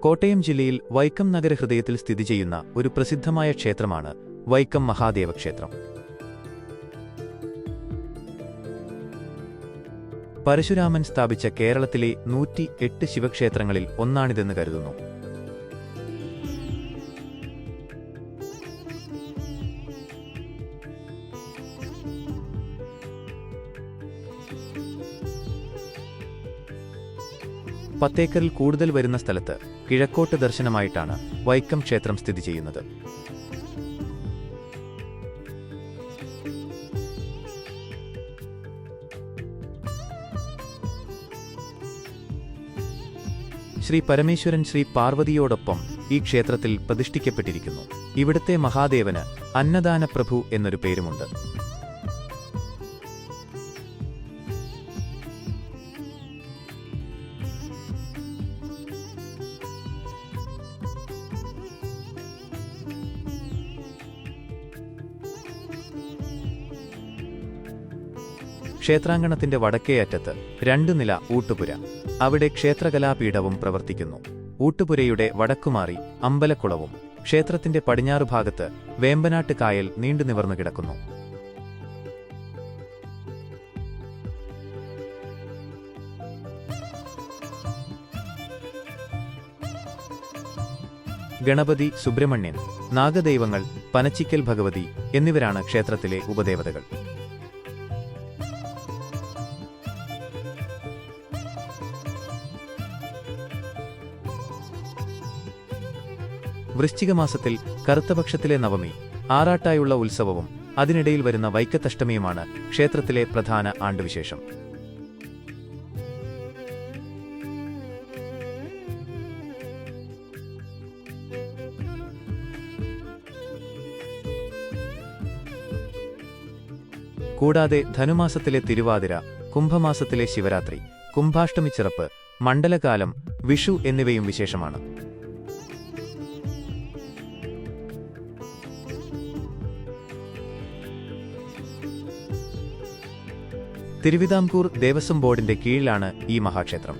കോട്ടയം ജില്ലയിൽ വൈക്കം നഗരഹൃദയത്തിൽ സ്ഥിതി ചെയ്യുന്ന ഒരു പ്രസിദ്ധമായ ക്ഷേത്രമാണ് വൈക്കം മഹാദേവ ക്ഷേത്രം. പരശുരാമൻ സ്ഥാപിച്ച കേരളത്തിലെ നൂറ്റി എട്ട് ശിവക്ഷേത്രങ്ങളിൽ ഒന്നാണിതെന്ന് കരുതുന്നു. പത്തേക്കറിൽ കൂടുതൽ വരുന്ന സ്ഥലത്ത് കിഴക്കോട്ട് ദർശനമായിട്ടാണ് വൈക്കം ക്ഷേത്രം സ്ഥിതി ചെയ്യുന്നത്. ശ്രീ പരമേശ്വരൻ ശ്രീ പാർവതിയോടൊപ്പം ഈ ക്ഷേത്രത്തിൽ പ്രതിഷ്ഠിക്കപ്പെട്ടിരിക്കുന്നു. ഇവിടുത്തെ മഹാദേവന് അന്നദാന പ്രഭു എന്നൊരു പേരുമുണ്ട്. ക്ഷേത്രാങ്കണത്തിന്റെ വടക്കേയറ്റത്ത് രണ്ടു നില ഊട്ടുപുര. അവിടെ ക്ഷേത്രകലാപീഠവും പ്രവർത്തിക്കുന്നു. ഊട്ടുപുരയുടെ വടക്കുമാറി അമ്പലക്കുളവും ക്ഷേത്രത്തിന്റെ പടിഞ്ഞാറു ഭാഗത്ത് വേമ്പനാട്ട് കായൽ നീണ്ടു നിവർന്നു കിടക്കുന്നു. ഗണപതി സുബ്രഹ്മണ്യൻ നാഗദൈവങ്ങൾ പനച്ചിക്കൽ ഭഗവതി എന്നിവരാണ് ക്ഷേത്രത്തിലെ ഉപദേവതകൾ. വൃശ്ചികമാസത്തിൽ കറുത്തപക്ഷത്തിലെ നവമി ആറാട്ടായുള്ള ഉത്സവവും അതിനിടയിൽ വരുന്ന വൈക്കത്തഷ്ടമിയുമാണ് ക്ഷേത്രത്തിലെ പ്രധാന ആണ്ടുവിശേഷം. കൂടാതെ ധനുമാസത്തിലെ തിരുവാതിര കുംഭമാസത്തിലെ ശിവരാത്രി കുംഭാഷ്ടമി ചിറപ്പ് മണ്ഡലകാലം വിഷു എന്നിവയും വിശേഷമാണ്. തിരുവിതാംകൂർ ദേവസ്വം ബോർഡിന്റെ കീഴിലാണ് ഈ മഹാക്ഷേത്രം.